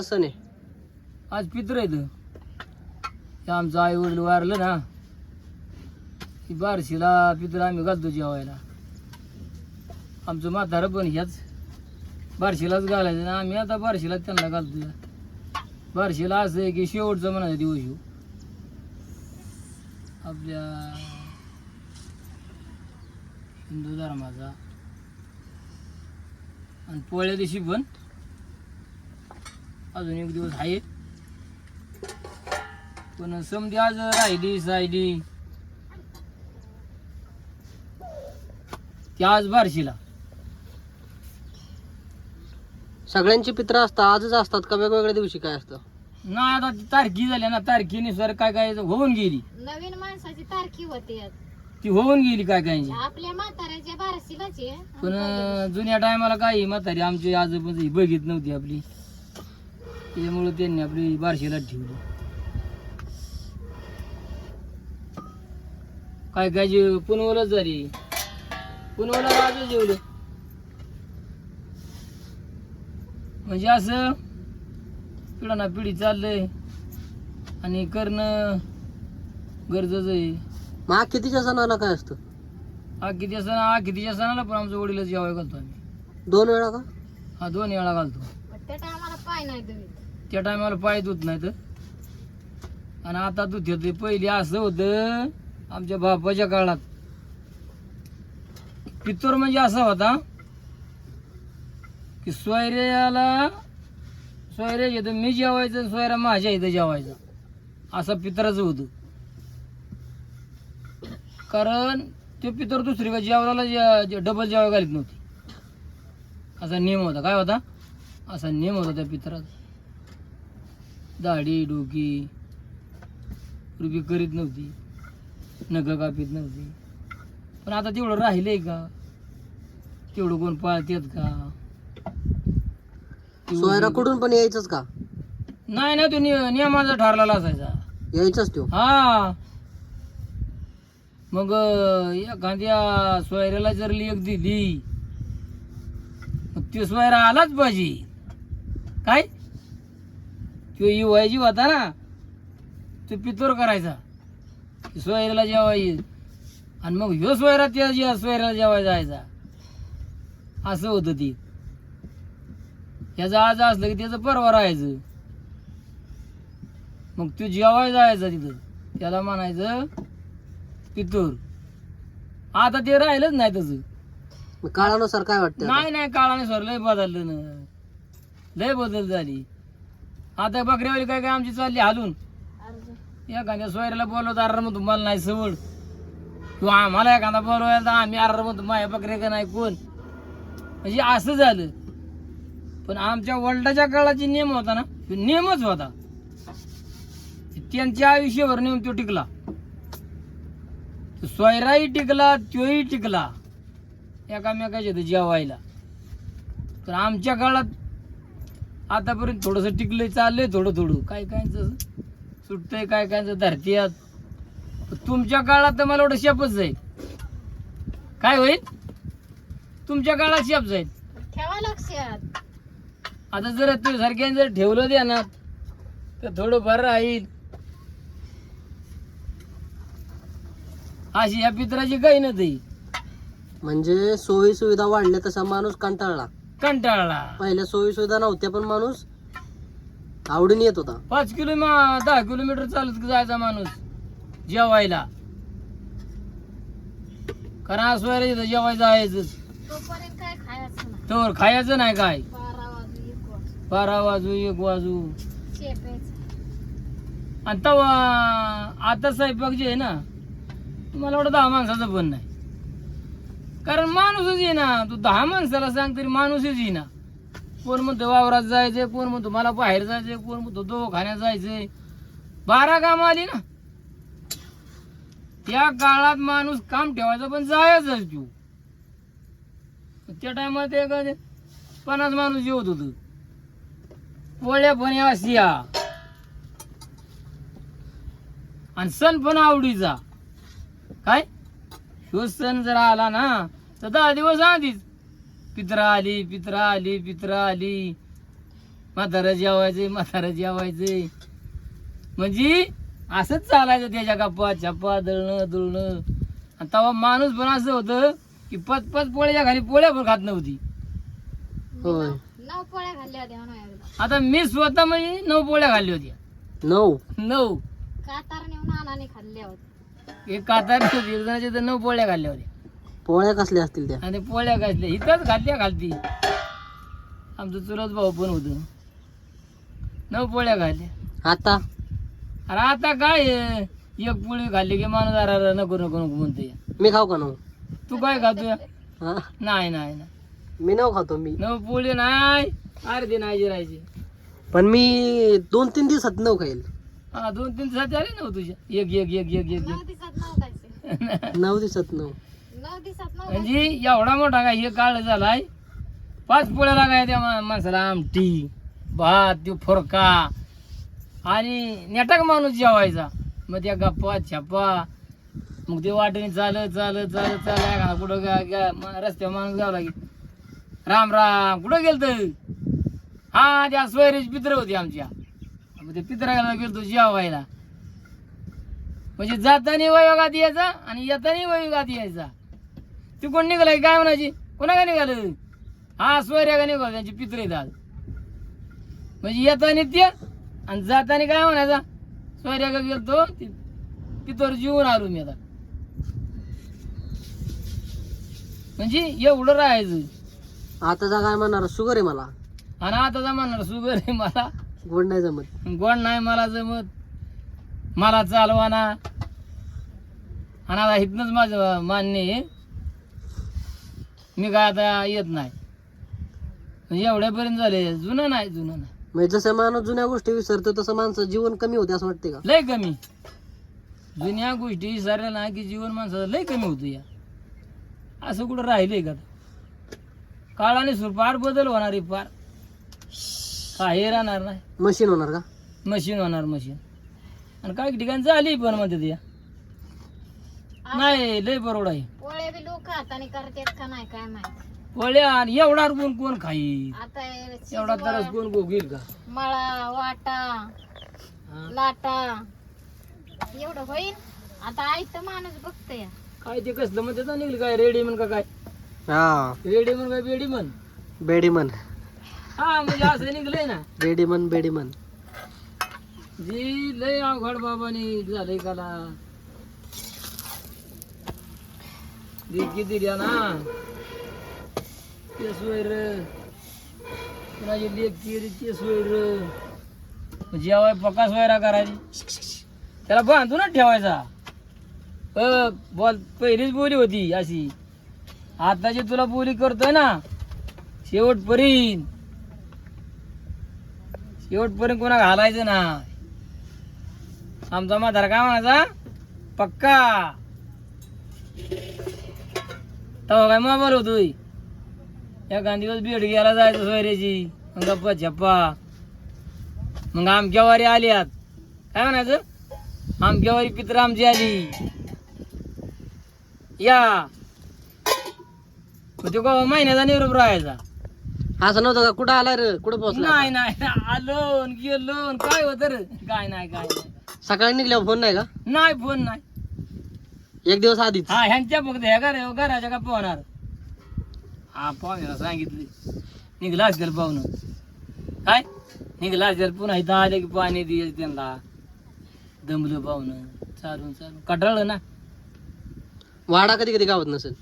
सण. आहे आज पित्र आहे ते आमचं आई वडील वारलं ना. की बारशीला पित्र आम्ही घालतो जेवायला. आमचं म्हातारं पण ह्याच बारशीलाच घालायचं ना. आम्ही आता बारशीला त्यांना घालतो. बारशीला असं आहे की शेवटचं म्हणायचं दिवस येऊ. आपल्या हिंदू धर्माचा. आणि पोळ्या दिवशी पण अजून एक दिवस आहे. पण समधी आज राहिली सायली ती आज बारशीला. सगळ्यांची पित्र असतात आजच असतात का? वेगवेगळ्या दिवशी काय असतं? नाही आता ती तारखी झाली ना. तारखेनुसार काय काय होऊन गेली. नवीन माणसाची तारखी होते. आज. ती होऊन गेली काय काय. आपल्या म्हाताऱ्याच्या बारशीलाच आहे. पण जुन्या टायमाला काही म्हातारी आमची आजोबा बघित नव्हती आपली. त्याच्यामुळे त्यांनी आपली बारशीला ठेवली. काय काय जे पुनवलंच झाली पुनवला राजू जेवलं. म्हणजे असं पिढा ना पिढी चाललंय आणि करणं गरजेचं आहे. मग कितीच्या सणाला काय असतं? किती सण कितीच्या सणाला पण आमचं वडीलच जेवाय घालतो आम्ही. दोन वेळा का? हा दोन वेळा घालतो. त्या टायमाला पाय नाही तुम्ही त्या टायमाला पाय नाही तर आणि आता तू घेतो पहिले असं होतं आमच्या बापाच्या काळात. पित्तूर म्हणजे असा होता की सोयऱ्याला सोयऱ्या इथं मी जेवायचं सोयऱ्या माझ्या इथं जेवायचा. असं पितराचं होतं. कारण ते पितर दुसरी का जेवणाला डबल जेवाय घालीत नव्हती. असा नियम होता. काय होता? असा नियम होता त्या पितराचा. दाढी डोकी रुबी करीत नव्हती. नख कापीत नव्हती. पण आता तेवढं राहिलंय का? तेवढं कोण पाळतेत का? सोयरा कुठून पण यायचंच का? नाही ना तो नि- नियमाचा ठरलेला असायचा यायचंच तो हा. मग अं, एखाद्या सोयऱ्याला जर लेख दिली मग तो सोयरा आलाच पाहिजे. काय? तो युवायची होता ना तो पितोर करायचा. तो सोयऱ्याला जेवायचे आणि मग ह्यो सोयरा त्या जे सोयऱ्याला जेवाय जायचा असं होतं ती. ह्याचं आज असलं की त्याचं परवा राहायचं. मग तू जेवाय जायचा तिथं त्याला म्हणायचं पितूर. आता ते राहिलंच नाही तसं. काळानुसार काय वाटतं? नाही नाही काळाने सर लय बदललं ना. लय बदल झाली. आता बकऱ्यावाली काय काय आमची चालली हालून एखाद्या सोयऱ्याला बोलवत अरे मग तुम्हाला नाही सवड. किंवा आम्हाला एखादा बोलवायला तर आम्ही अरे माझ्या बकऱ्या का नाही कोण? म्हणजे असं झालं. पण आमच्या वडिलाच्या काळाची नियम होता ना तो नियमच होता. त्यांच्या आयुष्यावर नियम तो टिकला. सोयराही टिकला तोही टिकला. एकामेकाच्या जेवायला. तर आमच्या काळात आतापर्यंत थोडंसं टिकलंय चाललंय थोडं थोडं. काय काय सुटतंय काय काय धरतीयात. तुमच्या काळात तर मला एवढं शेपच जाईल. काय होईल? तुमच्या काळात शेप जाईल. ठेवा लक्षात. आता जर तुझ्यासारख्याने जर ठेवलं ध्यानात तर थोडं बरं राहील. अशी या पित्राची काही नाही म्हणजे सोयी सुविधा वाढल्या तसा माणूस कंटाळला. कंटाळला. पहिल्या सोयी सुविधा नव्हत्या पण माणूस आवडीने येत होता. पाच किलो दहा किलोमीटर चालत जायचा माणूस जेवायला. कारण असवायला इथं जेवायचं जायचं तोपर्यंत काय खायचं नाही. तर खायचं नाही काय? बारा वाजू एक वाजू. बारा वाजू एक वाजू. शेपेच आणि तवा आता स्वयंपाक जे आहे ना तुम्हाला वाटतं दहा माणसाचं पण नाही. कारण माणूसच ये ना तू दहा माणसाला सांग तरी माणूसच येईना. कोण म्हणतो वावरात जायचंय कोण म्हणतो मला बाहेर जायचंय कोण म्हणतो दवाखान्यात जायचंय. बारा काम आली ना. त्या काळात माणूस काम ठेवायचा पण जायच तू त्या टायमात का पन्नास माणूस जेवत होत. पोळ्या पण आसिया आणि सण पण आवडीचा. काय? ह्यो सण जर आला ना तर दहा दिवस आधीच. पित्रा आली पित्रा आली पित्रा आली म्हातारं जेवायचे म्हातारं जेवायचे म्हणजे असंच चालायचं त्याच्या गप्पा छप्पा दळणं दुळणं. आणि तेव्हा माणूस पण असं होतं की पाच पाच पोळ्याच्या खाली पोळ्या पण खात नव्हती. होय. नऊ पोळ्या घालल्या होत्या म्हणून एकदा. आता मी स्वतः म्हणजे नऊ पोळ्या खाल्ल्या होत्या. नऊ? नऊ. कातार नेऊन नानाने खाल्ल्या होत्या. एक कातार एक जणाच्या तर नऊ पोळ्या खाल्ल्या होत्या. पोळ्या कसल्या असतील त्या? आणि पोळ्या घातल्या इथंच घातल्या घालती आमचं चुलत भाऊ पण होतं. नऊ पोळ्या घातल्या आता? अरे आता काय आहे? एक पोळी खाल्ली की माणूस अरे अरे नको नको नको म्हणते मी खाऊ का नऊ? तू काय खातोय? हा? नाही नाही नाही. मी नऊ खातो मी. नऊ पोळी नाही अर्धी नाही जिरायची. पण मी दोन तीन दिवसात नऊ खाईल. हा दोन तीन दिवसात आले ना हो तुझ्या एक एक एक एक एक. नऊ दिवसात नऊ दिवसात नऊ. नऊ दिवसात नऊ म्हणजे एवढा मोठा काय हे काळ झालाय? पाच पोळ्या लागाय त्या मा- माणसाला आमटी भात त्यो फुरका. आणि नेटाक माणूस जेवायचा. मग त्या गप्पा छप्पा मग ते वाटेने चालत चालत चालत चालत. कुठं गा- गा- मा- रस्त्यावर माणूस गावला की राम राम. कुठं गेलत? हा त्या सोयरीची पित्र होती आमच्या. मग ते पित्राला गेलतो जेवायला. म्हणजे जाताना वयोगात यायचा आणि येताना वयोगात यायचा. ती कोण निघालाय काय म्हणायची? कोणा काय निघालं? हा सोयऱ्या का निघाल त्यांची पित्रे दाल. म्हणजे येताना ते आणि जाताना काय म्हणायचा? सोयऱ्या का गेलतो ती पितर जीवन आलो मी आता. म्हणजे एवढं राहायचं. आता जा काय म्हणणार? शुगर आहे मला. आणि आता जमाणार सुगर आहे मला. गोड नाही जमत. गोड नाही मला जमत. मला चालवाना. आणि आता इथनंच माझं मान्य आहे. मी काय आता येत नाही. एवढ्यापर्यंत झाले. जुनं नाही जुनं नाही. म्हणजे जसं माणूस जुन्या गोष्टी विसरतो तसं माणसं जीवन कमी होते असं वाटते का? लय कमी. जुन्या गोष्टी विसरल्या ना की जीवन माणसाचं लय कमी होतं या. असं कुठं राहिलंय का? काळाने सुर फार बदल होणार आहे फार काही राहणार नाही मशीन होणार का? मशीन होणार मशीन. आणि काही ठिकाणी झाली पण म्हणते या नाही लय आहे. पोळ्या बी लोक हाताने करतात का नाही काय माहीत. पोळ्या आणि एवढा कोण कोण खाईल? आता हे एवढा तरच कोण गोगील का? मळा वाटा हा. लाटा. एवढं होईल आता आई तर माणूस बघतोय. काय ते कसलं म्हणते निघलं काय? रेडी म्हण का काय? हा. रेडी म्हण काय बेडी म्हण बेडीमन. हा म्हणजे असं निघलंय ना. रेडीमन बेडीमन. जी लय अवघड बाबानी झालंय काला. किती द्या ना. ते सोयर कुणाची लेख केली ते सोयर जेवाय पक्का सोयरा करायची. त्याला बांधूनच ठेवायचा. अ, बोल पहिलीच बोली होती अशी. आताची तुला बोली करतोय ना शेवटपर्यंत. शेवटपर्यंत कोणा घालायचं ना? आमचा म्हातारा काय म्हणायचा? पक्का. तेव्हा काय मोबाईल होतोय एखाद दिवस भेट घ्यायला जायचं सोयऱ्याची. मग गप्पा छप्पा मग आमच्या वारी आल्यात. काय म्हणायचं? आमच्या वारी पित्र आमची आली. या. तो का महिन्याचा निरोप राहायचा? असं नव्हतं का? कुठं आला रे? कुठं पोहोचला नाही नाही आलो न गेलो न काय होत रे? काय नाही काय नाही. सकाळी निघल्यावर फोन नाही का? नाही फोन नाही. एक दिवस आधीच. हा ह्यांच्या फक्त ह्या घर घराच्या का पोहणार हा पाहुण्याला सांगितले. निघला असेल पाहुणं काय? निघला असेल पुन्हा इथं आले की पाणी दे त्यांना. दमलं पाहुणं चालून चालून. कटाळलं ना. वाडा कधी कधी गावात नसेल.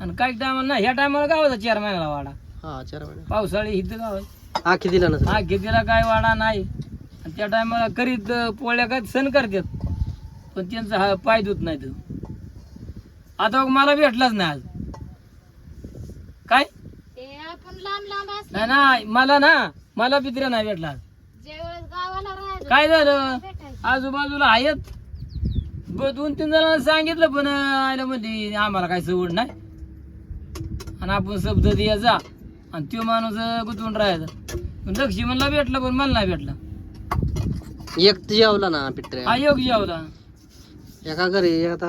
आणि काही टायमाला ना ह्या टायमाला गावाचा चार महिन्याला वाडा. हा चार महिने. पावसाळी इथं गाव आहे आखी दिला नसेल. हा घेतीला काय वाडा नाही. आणि त्या टायमाला करीत अं, पोळ्या काय सण करतात. पण त्यांचा हा पाय धुत नाही तो आता बघ मला भेटलाच नाही आज. काय? ते आपण लांब लांब असलं. नाही नाही मला ना मला पित्र्या नाही भेटला आज. ज्यावेळेस गावाला राहायचं. काय झालं? भेटायचं. आजूबाजूला आहेत. ब- दोन तीन जणांना सांगितलं पण अं, आयला म्हणली आम्हाला काय सवड नाही. आणि आपण शब्द द्यायचा आणि तो माणूस गुंतवून राहायचा. पण लक्ष्मणला भेटला पण मला नाही भेटला. एक जेवला ना पित्रे. हा योग्य होता एका घरी आता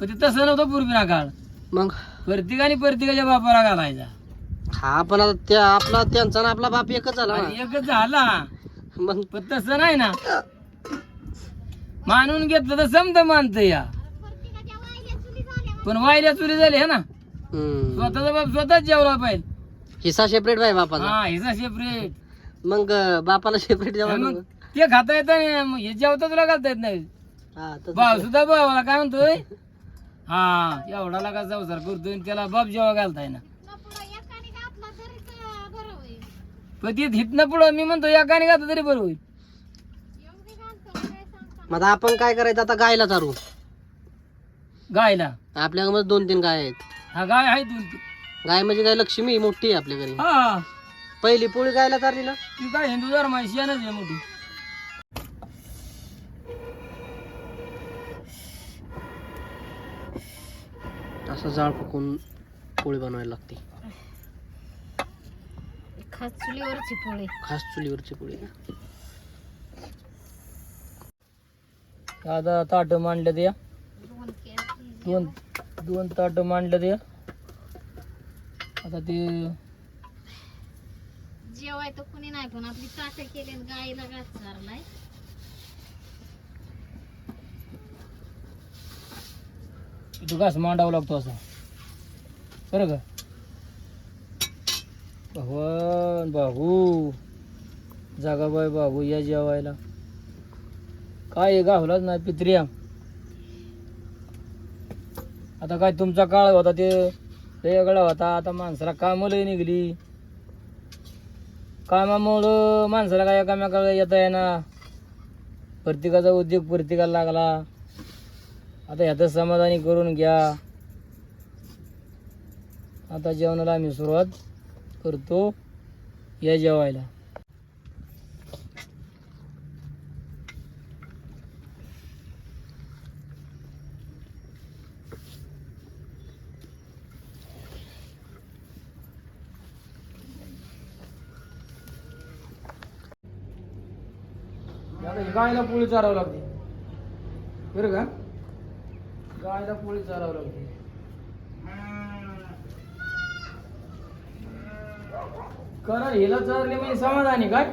पण ते तसं नव्हतं पूर्वीना काळ. मग? प्रत्येकाने प्रत्येकाच्या बापाला घालायचा हा पण आता त्या आपला त्यांचा ना आपला बाप एकच झाला आणि ना एकच झाला. मग? पण तसं नाही ना. मानून घेतलं तर समजा मानत या. पण वायल्या चुरी झाली है ना. स्वतःचा बाप स्वतःच जेवला पाहिजे. हिस्सा सेपरेट बाय बापाचा. हा हिचा सेपरेट मग अं, बापाला सेपरेट जेवण मग ते खाता येत नाही हे जेवता तुला घालता येत नाही. हा तसं. भाव सुद्धा भावाला काय म्हणतोय? हा एवढा लागा संसार करतोय आणि त्याला बाप जेव्हा घालताय ना बरं होईल पण ते हितनं पुढं मी म्हणतो या गाणी घातलं तरी बरं होईल. घालतो मग आता आपण काय करायचं? आता गायला चारू गायला. आपल्याकडे दोन तीन गाय आहेत. हा गाय आहे दोन. ती गाय म्हणजे गाय लक्ष्मी मोठी आहे आपल्या घरी. हा. पहिली पोळी गायला चालली ना? ती काय हिंदू धर्माची शेणच आहे मोठी. असं जाळ फुकून पोळी बनवायला लागते. खास चुलीवरची पोळी. खास चुलीवरची पोळी आता ताट मांडलं द्या दोन. दोन ताट मांडलं द्या आता ते जेवाय तर कुणी नाही पण आपली ताटं केली आणि गाईला घास चारलाय. तो घास मांडावा लागतो असा. बरं का? भगवान बाहू जागाबाई बाहू या जेवायला. काय गावलाच नाही पित्रिया. आता काय तुमचा काळ होता ते वेगळा होता. आता माणसाला कामं निघली. कामामुळं माणसाला काय एकामेकाला येता येणार प्रत्येकाचा उद्योग प्रत्येकाला लागला. आता ह्याचं समाधानी करून घ्या. आता जेवणाला आम्ही सुरुवात करतो. या जेवायला. आता गायला पोळी चारावं लागते. बरं का? गायला पोळी चारावं लागते. करा हिला चारली म्हणजे समाधानी काय?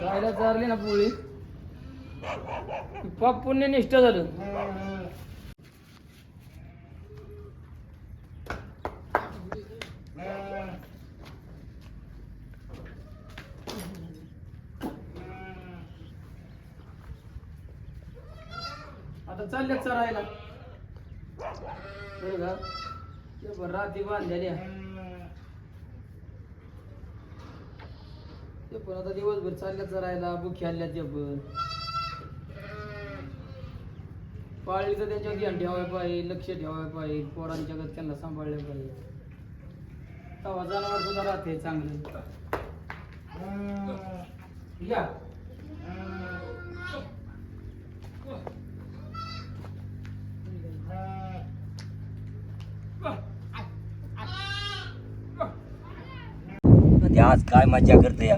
गायला चारली ना पोळी. की पाप पुण्य निष्ठ झालं. आता चालल्यात चरायला बरं का? ते बरं रात्री बांधलेल्या. ते पण आता दिवसभर चालल्या चरायला बुखी आल्या ते पण पाळली तर त्यांच्यावर ध्यान ठेवायला पाहिजे लक्ष ठेवायला पाहिजे पोरांच्या गत त्यांना सांभाळलं पाहिजे. तेव्हा जनावर सुद्धा राहते चांगले. या ते आज काय मजा करते या.